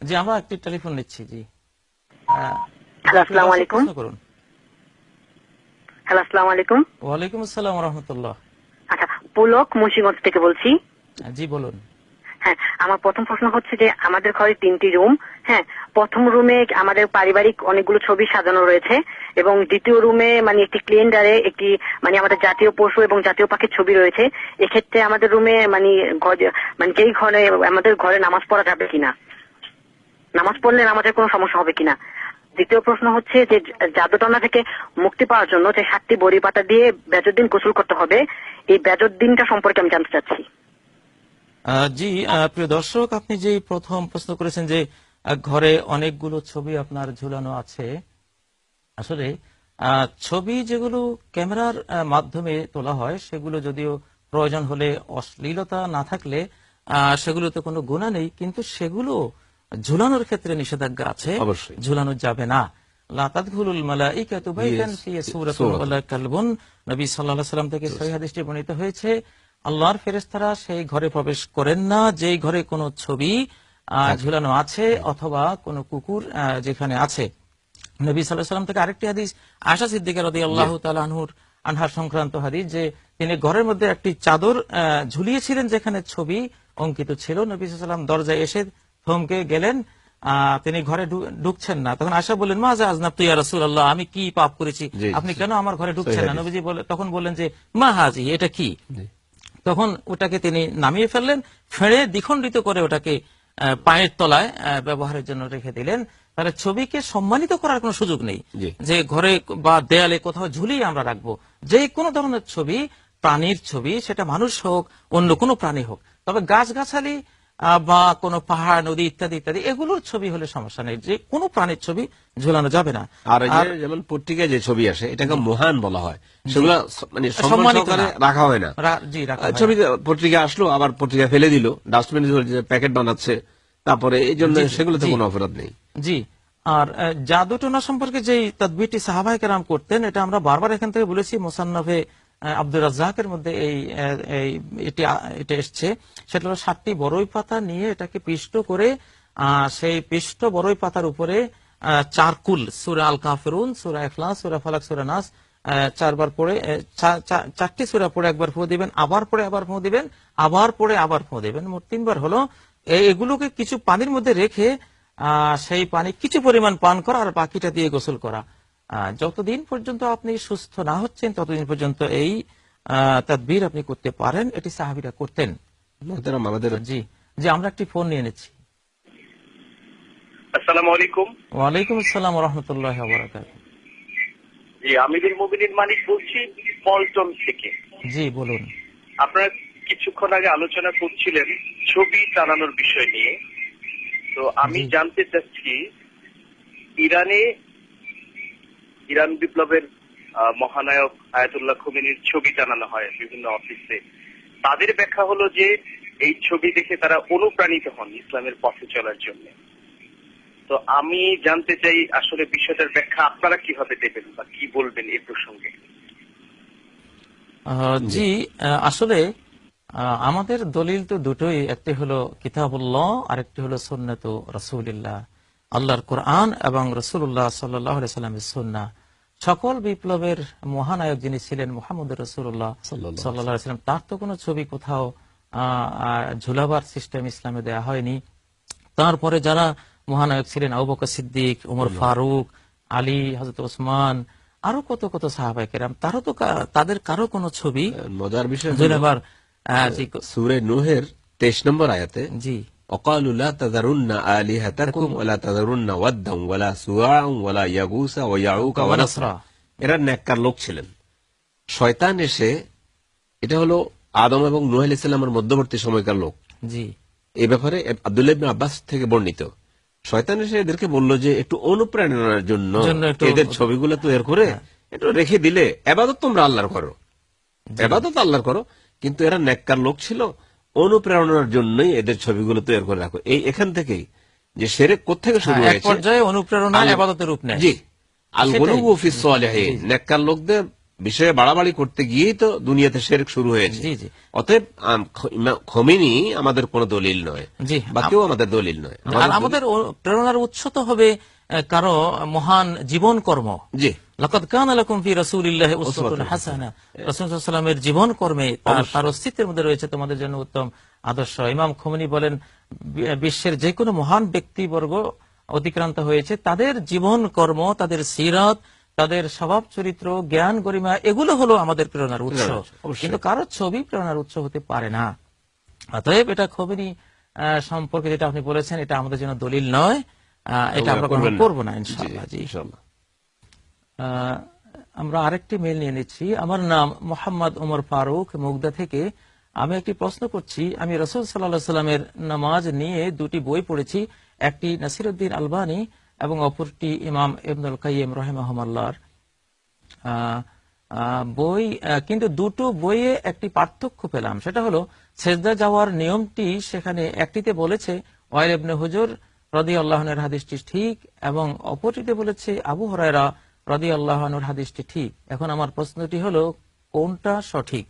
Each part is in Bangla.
জি আমরা একটি টেলিফোন নিচ্ছি জি। হ্যালো আসসালামু আলাইকুম। করুন। হ্যালো আসসালামু আলাইকুম। ওয়ালাইকুম আসসালাম রহমতুল্লাহ। আচ্ছা পুলক মুন্সিগঞ্জ থেকে বলছি। জি বলুন। হ্যাঁ আমার প্রথম প্রশ্ন হচ্ছে যে আমাদের ঘরে তিনটি রুম। হ্যাঁ প্রথম রুমে আমাদের পারিবারিক অনেকগুলো ছবি সাজানো রয়েছে এবং দ্বিতীয় রুমে মানে একটি ক্যালেন্ডারে একটি মানে আমাদের জাতীয় পশু এবং জাতীয় পাখির ছবি রয়েছে। এক্ষেত্রে আমাদের রুমে মানে মানে যেই ঘরে আমাদের ঘরে নামাজ পড়া যাবে কিনা? নামাজ পড়লে নামাজের কোনো সমস্যা হবে কিনা? দ্বিতীয় প্রশ্ন হচ্ছে যে, জাদুটনা থেকে মুক্তি পাওয়ার জন্য যে সাতটি বড়ি পাতা দিয়ে বেজর দিন গোসল করতে হবে, এই বেজর দিনটা সম্পর্কে আমি জানতে চাচ্ছি। জি প্রিয় দর্শক, আপনি যে প্রথম প্রশ্ন করেছেন যে ঘরে অনেকগুলো ছবি আপনার ঝুলানো আছে, আসলে ছবি যেগুলো ক্যামেরার মাধ্যমে তোলা হয়, সেগুলো যদিও প্রয়োজন হলে অশ্লীলতা না থাকলে সেগুলোতে কোনো গুণা নেই, কিন্তু সেগুলো ঝুলানোর ক্ষেত্রে নিষেধাজ্ঞা আছে। ঝুলানো যাবে না। লা তাদখুলুল মালাইকাতু বাইতান ফি সূরাতিন সূরাতুন। ওয়ালা কালবুন। নবী সাল্লাম থেকে সহিহ বর্ণিত হয়েছে আল্লাহর ফেরেশতারা সেই ঘরে প্রবেশ করেন না যেই ঘরে কোনো ছবি ঝুলানো আছে অথবা কোনো কুকুর আহ, যেখানে আছে। নবী সাল্লাহ সাল্লাম থেকে আরেকটি হাদিস আশা সিদ্দিকের রদি আল্লাহ আনহুর আনহার সংক্রান্ত হাদিস যে তিনি ঘরের মধ্যে একটি চাদর আহ, ঝুলিয়েছিলেন যেখানে ছবি অঙ্কিত ছিল। নবী সাল্লাম দরজায় এসে থমকে গেলেন তিনি ঘরে ঢুকছেন না। তখন আশা বললেন মাজা আজনাব তুই রাসুল আল্লাহ আমি কি পাপ করেছি? আপনি কেন আমার ঘরে ঢুকছেন না? নবীজি বলে তখন বললেন যে মা হাজি এটা কি? তখন ওটাকে তিনি নামিয়ে ফেললেন ফেড়ে দ্বিখণ্ডিত করে ওটাকে পায়ের তলায় ব্যবহারের জন্য রেখে দিলেন। তাহলে ছবিকে সম্মানিত করার কোনো সুযোগ নেই যে ঘরে বা দেয়ালে কোথাও ঝুলিয়ে আমরা রাখব। যে কোনো ধরনের ছবি প্রাণীর ছবি সেটা মানুষ হোক অন্য কোনো প্রাণী হোক। তবে গাছগাছালি বা কোনো পাহাড় নদী ইত্যাদি ইত্যাদি এগুলোর ছবি হলে সমস্যা নেই। যে কোনো প্রাণীর ছবি ঝুলানো যাবে না। আর যেমন পত্রিকায় যে ছবি আসে এটাকে মহান বলা হয়। সেগুলো মানে সম্মানিত রাখা হয় না। জি রাখা ছবি পত্রিকা আসলো আবার পত্রিকা ফেলে দিল। ডাস্টবিন প্যাকেট বানাচ্ছে তারপরে এই জন্য সেগুলোতে কোনো অপরাধ নেই। জি। আর জাদুটোনা সম্পর্কে যে তদবিরটি সাহাবাই কেরাম করতেন এটা আমরা বারবার এখান থেকে বলেছি মোসান্নফে আব্দুর রাজ্জাকের মধ্যে এই এটি এটা এসছে। সেটা হলো সাতটি বড়ই পাতা নিয়ে এটাকে পিষ্ট করে সেই পিষ্ট বড়ই পাতার উপরে চারকুল, সুরা আল কাফেরুন সুরা এখলাস সুরা ফালাক, সুরা নাস চারবার পড়ে চারটি সুরা পড়ে একবার ফু দিবেন, আবার পড়ে আবার ফু দিবেন, আবার পড়ে আবার ফু দিবেন। মোট তিনবার হলো এগুলোকে কিছু পানির মধ্যে রেখে সেই পানি কিছু পরিমাণ পান করা আর বাকিটা দিয়ে গোসল করা। যতদিন পর্যন্ত আপনি সুস্থ না হচ্ছেন ততদিন পর্যন্ত এই তদবির আপনি করতে পারেন এটি সাহাবিরা করতেন। আমাদের জি জি আমরা একটি ফোন নিয়ে নিচ্ছি। আসসালামু আলাইকুম। ওয়ালাইকুম আসসালাম রহমতুল্লাহ জি আমিরুল মুমিনিন মানিক বলছি পল্টন থেকে। জি বলুন। আপনারা কিছুক্ষণ আগে আলোচনা করছিলেন ছবি টানানোর বিষয় নিয়ে। তো আমি জানতে চাচ্ছি ইরানে ইরান বিপ্লবের মহানায়ক আয়াতুল্লাহ খোমেনির ছবি টানানো হয় বিভিন্ন অফিসে। তাদের ব্যাখ্যা হলো যে, এই ছবি দেখে তারা অনুপ্রাণিত হন ইসলামের পথে চলার জন্য। তো আমি জানতে চাই আসলে বিষয়টার ব্যাখ্যা আপনারা কীভাবে দেবেন বা কি বলবেন এই প্রসঙ্গে? জি আসলে আমাদের দলিল তো দুটোই, একটি হলো কিতাবুল্লাহ আর একটি হলো সুন্নত রসুল্লাহ আল্লাহর কোরআন এবং রসুল্লাহ সাল্লাহ সাল্লামের সুন্না সকল বিপ্লবের মহানায়ক যিনি ছিলেন মোহাম্মদ রসুল্লাহ সাল্লাম তার তো কোনো ছবি কোথাও ঝুলাবার সিস্টেম ইসলামে দেয়া হয়নি। তারপরে যারা মহানায়ক ছিলেন Abu Siddique Umar Farooq Ali হজরত ওসমান আরও কত কত সাহাবাই কেরাম তারও তো তাদের কারও কোনো ছবি মজার বিষয় জি, সূরা নূহের 23 নম্বর আয়াতে জি। وقالوا لا تذرن آلهتكم ولا تذرن ودا ولا سواعا ولا يغوث ويعوق ونسرا এরা নেককার লোক ছিলেন শয়তান এসে এটা হলো আদম এবং নূহ আলাইহিস সালামের মধ্যবর্তী সময়কার লোক জি এই ব্যাপারে আব্দুল্লাহ ইবনে আব্বাস থেকে বর্ণিত শয়তান এসে এদেরকে বলল যে একটু অনুপ্রেরণার জন্য জন্য একটু- হ্যাঁ। এদের ছবিগুলো তৈরি করে একটু রেখে দিলে এবাদত তোমরা আল্লাহর করো এবাদত আল্লাহর করো কিন্তু এরা নেককার লোক ছিল অনুপ্রেরণার জন্যই এদের ছবিগুলো তৈরি করে রাখো এই এখান থেকেই যে সেরেক কোথেকে শুরু হ্যাঁ, হয়েছে পর্যায়ে অনুপ্রেরণা আবাদতের রূপ নেয় জি আল। গুলুবু ফিস সালিহিন। নেককার লোকদের বিষয়ে বাড়াবাড়ি করতে গিয়েই তো দুনিয়াতে শেরক শুরু হয়েছে জি, জি। অতএব খমিনি আমাদের কোনো দলিল নয় জি। বা কেউ আমাদের দলিল নয় আর আমাদের প্রেরণার উৎস তো হবে কারও মহান জীবন কর্ম জি লাকাদ কানা লাকুম ফি রাসূলিল্লাহি উসওয়াতুন উসওয়াতুন হাসানা। রাসূল সাল্লাল্লাহু জীবন কর্মে তার তার অস্তিত্বের মধ্যে রয়েছে তোমাদের জন্য উত্তম আদর্শ। ইমাম খোমেনি বলেন বিশ্বের যে কোনো মহান ব্যক্তিবর্গ অতিক্রান্ত হয়েছে তাদের জীবন কর্ম তাদের সিরাত তাদের স্বভাব চরিত্র জ্ঞান গরিমা এগুলো হলো আমাদের প্রেরণার উৎস। কিন্তু কারও ছবি প্রেরণার উৎস হতে পারে না। অতএব এটা আহ, সম্পর্কে যেটা আপনি বলেছেন এটা আমাদের জন্য দলিল নয়। আহ, এটা আমরা। করব না জি, ইনশাআল্লাহ জি। ইনশাআল্লাহ। আমরা আরেকটি মেল নিয়ে নিচ্ছি। আমার নাম মোহাম্মদ উমর ফারুক মুগদা থেকে। আমি একটি প্রশ্ন করছি। আমি রসুল সাল্লাহ সাল্লামের নামাজ নিয়ে দুটি বই পড়েছি। একটি নাসিরুদ্দিন আলবানি এবং অপরটি ইমাম ইবনুল কাইম রহেমাহমাল্লার বই কিন্তু দুটো বইয়ে একটি পার্থক্য পেলাম। সেটা হলো, সেজদা যাওয়ার নিয়মটি সেখানে একটিতে বলেছে, ওয়াইল ইবনে হুজুর রদি আল্লাহনের হাদিসটি ঠিক এবং অপরটিতে বলেছে, আবু হরায়রা আল্লাহনের হাদিসটি ঠিক। এখন আমার প্রশ্নটি হলো কোনটা সঠিক?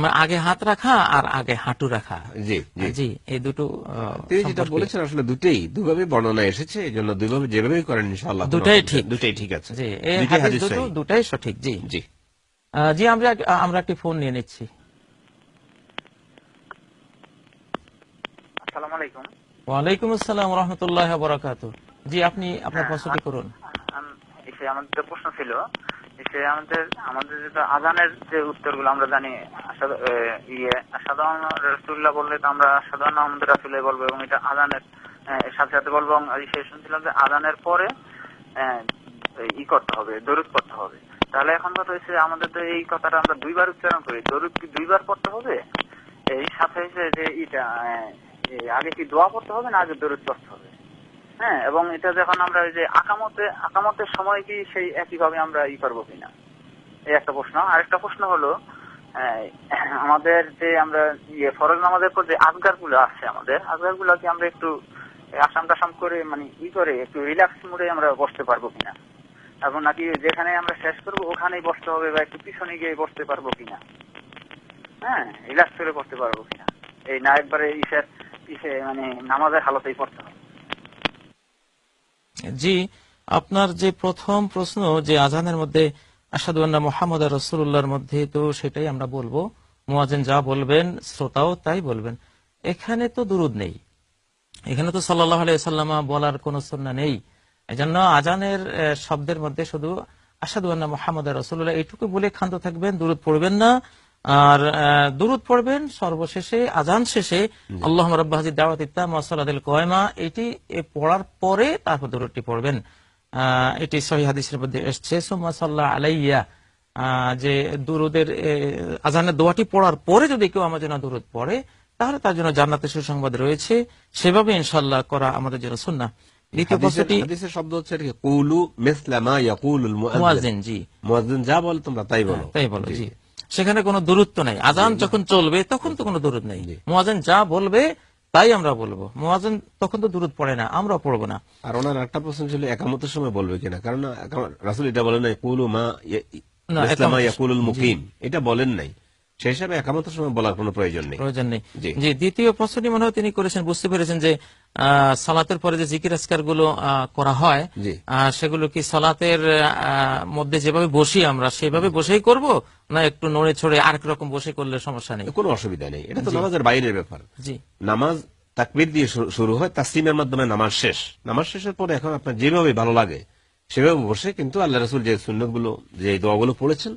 মানে আগে হাত রাখা আর আগে হাঁটু রাখা? জি জি। জি এই দুটো তিনি যেটা বলেছেন আসলে দুটেই দুভাবে বর্ণনা এসেছে এই জন্য দুইভাবে যেভাবেই করেন ইনশাআল্লাহ দুটাই ঠিক। দুটাই ঠিক আছে। জি এই হাদিস হাদিস দুটো দুটাই সঠিক জি। জি। জি আমরা আমরা একটি ফোন নিয়ে নিচ্ছি। আসসালামু আলাইকুম। ওয়ালাইকুম আসসালাম রহমতুল্লাহ বরাকাত জি আপনি আপনার প্রশ্নটি করুন। এসে আমাদের যে প্রশ্ন ছিল এসে আমাদের আমাদের যেটা আজানের যে উত্তরগুলো আমরা জানি ইয়ে সাধারণ রসুল্লাহ বললে তো আমরা সাধারণ আমাদের রাসুল্লাহ বলব এবং এটা আজানের সাথে সাথে বলব এবং সে শুনছিলাম যে আজানের পরে ই করতে হবে, দরুদ করতে হবে। তাহলে এখন কথা হচ্ছে আমাদের তো এই কথাটা আমরা দুইবার উচ্চারণ করি, দরুদ কি দুইবার পড়তে হবে? এই সাথে যে এটা আগে কি দোয়া পড়তে হবে না আগে দরুদ পড়তে হবে? হ্যাঁ এবং এটা যখন আমরা ওই যে আকামতে আকামতের সময় কি সেই একইভাবে আমরা ই করব কিনা? এই একটা প্রশ্ন। আরেকটা প্রশ্ন হলো আমাদের যে আমরা ইয়ে ফরজ নামাজের পর যে আজগারগুলো আছে আমাদের আজগারগুলো কি আমরা একটু আসাম টাসাম করে মানে ই করে, একটু রিল্যাক্স মুডে আমরা বসতে পারব কিনা? এবং নাকি যেখানে আমরা শেষ করব, ওখানেই বসতে হবে বা একটু পিছনে গিয়ে বসতে পারব কিনা? হ্যাঁ রিল্যাক্স করে করতে পারব কিনা? এই না একবারে ইসের, ইসে মানে নামাজের হালতেই পড়তে হবে। জি, আপনার যে প্রথম প্রশ্ন যে আজানের মধ্যে আসাদুল্লাহ মোহাম্মদ রসুল্লাহর মধ্যে তো সেটাই আমরা বলব। মুয়াজিন যা বলবেন, শ্রোতাও তাই বলবেন। এখানে তো দুরুদ নেই। এখানে তো সাল্লাহ আলাইসাল্লামা বলার কোন সন্না নেই। এজন্য আজানের শব্দের মধ্যে শুধু আসাদুল্লাহ মোহাম্মদ রসুল্লাহ এইটুকু বলে ক্ষান্ত থাকবেন, দুরুদ পড়বেন না। আর দুরুদ পড়বেন সর্বশেষে আজান শেষে। আল্লাহ রব্বাহাজি দাওয়াত ইত্তাম ওয়াসালাদিল কয়মা। এটি এ পড়ার পরে তারপর দুরুদটি পড়বেন। এটি সহি হাদিসের মধ্যে এসছে সুম্মা সাল্লাহ আলাইয়া যে দুরুদের আজানের দোয়াটি পড়ার পরে যদি কেউ আমার জন্য দুরুদ পড়ে তাহলে তার জন্য জান্নাতের সুসংবাদ রয়েছে। সেভাবে ইনশাল্লাহ করা আমাদের জন্য সুন্না দ্বিতীয় প্রশ্নটি হাদিসের শব্দ হচ্ছে কুলু মিসলা মা ইয়াকুলুল মুয়াজ্জিন জি। মুয়াজ্জিন যা বলে তোমরা তাই বলো। তাই বলো জি। সেখানে কোনো দূরত্ব নাই। আজান যখন চলবে তখন তো কোনো দূরত নেই। মোয়াজেন যা বলবে তাই আমরা বলব। মোয়াজেন তখন তো দূরত পড়ে না আমরা পড়ব না। আর ওনার একটা প্রশ্ন ছিল একামতের সময় বলবে কিনা? কারণ রাসূল এটা বলেন নাই কুলু মা না, মিসলা মা একামত- ইয়াকুলুল মুকিম এটা বলেন নাই। সেই হিসাবে একামতের সময় বলার কোনো প্রয়োজন নেই। প্রয়োজন নেই। জি। দ্বিতীয় প্রশ্নটি মনে হয় তিনি করেছেন বুঝতে পেরেছেন যে সালাতের পরে যে জিকির আজকারগুলো আহ, করা হয় সেগুলো কি সালাতের আহ, মধ্যে যেভাবে বসি আমরা সেভাবে বসেই করব? না একটু নড়ে ছড়ে আরেক রকম বসে করলে সমস্যা নেই? কোনো অসুবিধা নেই। এটা তো নামাজের বাইরের ব্যাপার। জি। নামাজ তাকবির দিয়ে শুরু- হয় তাসলিমের মাধ্যমে নামাজ শেষ। নামাজ শেষের পরে এখন আপনার যেভাবে ভালো লাগে সেভাবে বসে কিন্তু আল্লাহ রসুল যে সুন্নতগুলো যে দোয়াগুলো পড়েছেন।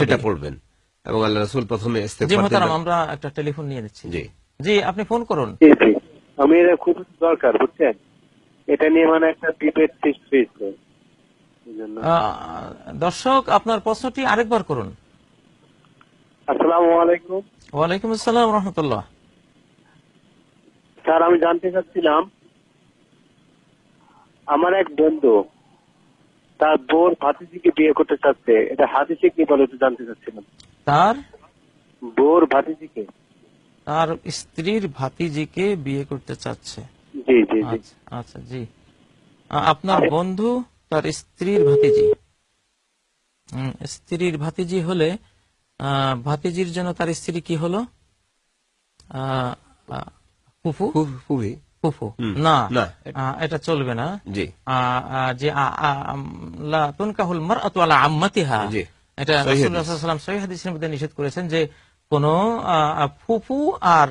সেটা পড়বেন। এবং আল্লাহ রসুল প্রথমে। আমরা একটা টেলিফোন নিয়ে নিচ্ছি। জি। জি আপনি ফোন করুন। আমি এটা খুব দরকার বুঝছেন? এটা নিয়ে মানে একটা ডিবেট সৃষ্টি হয়েছে। দর্শক আপনার প্রশ্নটি আরেকবার করুন। আসসালামু আলাইকুম। ওয়ালাইকুম আসসালাম রহমতুল্লাহ। স্যার আমি জানতে চাচ্ছিলাম আমার এক বন্ধু তার বোর ভাতিজিকে বিয়ে করতে চাচ্ছে। এটা হাদিসে কি বলে একটু জানতে চাচ্ছিলাম। তার? বোর ভাতিজিকে। তার স্ত্রীর ভাতিজিকে বিয়ে করতে চাচ্ছে। জি জি জি। আচ্ছা আচ্ছা জি। আপনার বন্ধু তার স্ত্রীর ভাতিজি। স্ত্রীর ভাতিজি হলে আহ, ভাতিজির জন্য তার স্ত্রী কি হলো? আহ, আহ, ফুফু? না। এটা চলবে না। জি। আহ, আহ, যে লা তুনকাহুল মারআতু আলা আম্মাতিহা। জি। এটা সহিহ রাসূলুল্লাহ হাদিস। সাল্লাল্লাহু আলাইহি ওয়াসাল্লাম সহিহ হাদিসের মধ্যে নিষেধ করেছেন যে কোন ফুফু আর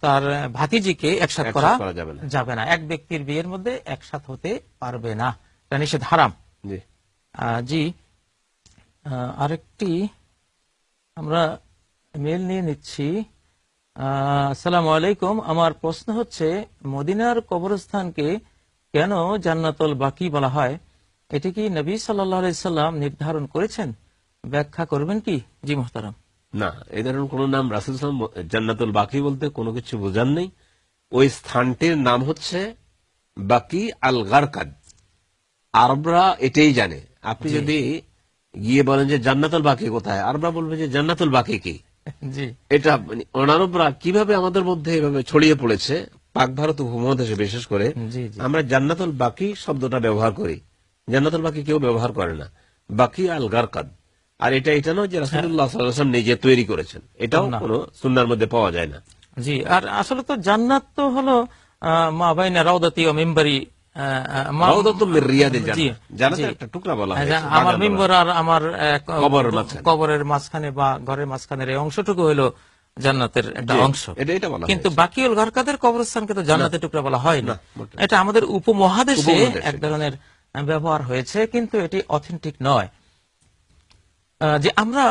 তার ভাতিজিকে একসাথ করা যাবে না। এক ব্যক্তির বিয়ের মধ্যে একসাথ হতে পারবে না। এটা নিষেধ হারাম। জি। আরেকটি আমরা মেল নিয়ে নিচ্ছি। আহ, আসসালামু আলাইকুম। আমার প্রশ্ন হচ্ছে মদিনার কবরস্থানকে কেন জান্নাতুল বাকি বলা হয়? এটি কি নবী সাল্লাম নির্ধারণ করেছেন? ব্যাখ্যা করবেন কি? জি মোহতারাম। না এই ধরনের কোন নাম রাসুল সাল্লাম জান্নাতুল বাকি বলতে কোনো কিছু বোঝান নেই। ওই স্থানটির নাম হচ্ছে বাকি আল গারকাদ আরবরা এটাই জানে। আপনি যদি গিয়ে বলেন যে জান্নাতুল বাকি কোথায় আরবরা বলবে যে জান্নাতুল বাকি কি? এটা মানে অনারবরা কীভাবে আমাদের মধ্যে এভাবে ছড়িয়ে পড়েছে পাক ভারত উপমহাদেশে বিশেষ করে আমরা জান্নাতুল বাকি শব্দটা ব্যবহার করি। জান্নাতুল বাকি কেউ ব্যবহার করে না। বাকি আল গারকাদ আর এটা এটা নয় যে রাসুল্লাহ সাল্লাম নিজে তৈরি করেছেন। এটাও। কোনো সুন্নার মধ্যে পাওয়া যায় না। জি আর আসলে তো জান্নাত তো হলো মা বাইনা রাউদাতি ও মিম্বারি হ্যাঁ, হয়েছে, যা- আমার বাগান আর আমার কবরের মাঝখানে। বা ঘরের মাঝখানের এই অংশটুকু হলো জান্নাতের একটা অংশ। কিন্তু বাকিউল ঘরকাদের কবরস্থানকে তো জান্নাতের টুকরা বলা হয় না। এটা আমাদের উপমহাদেশে। এক ধরনের ব্যবহার হয়েছে কিন্তু এটি অথেন্টিক নয়। যে আমরা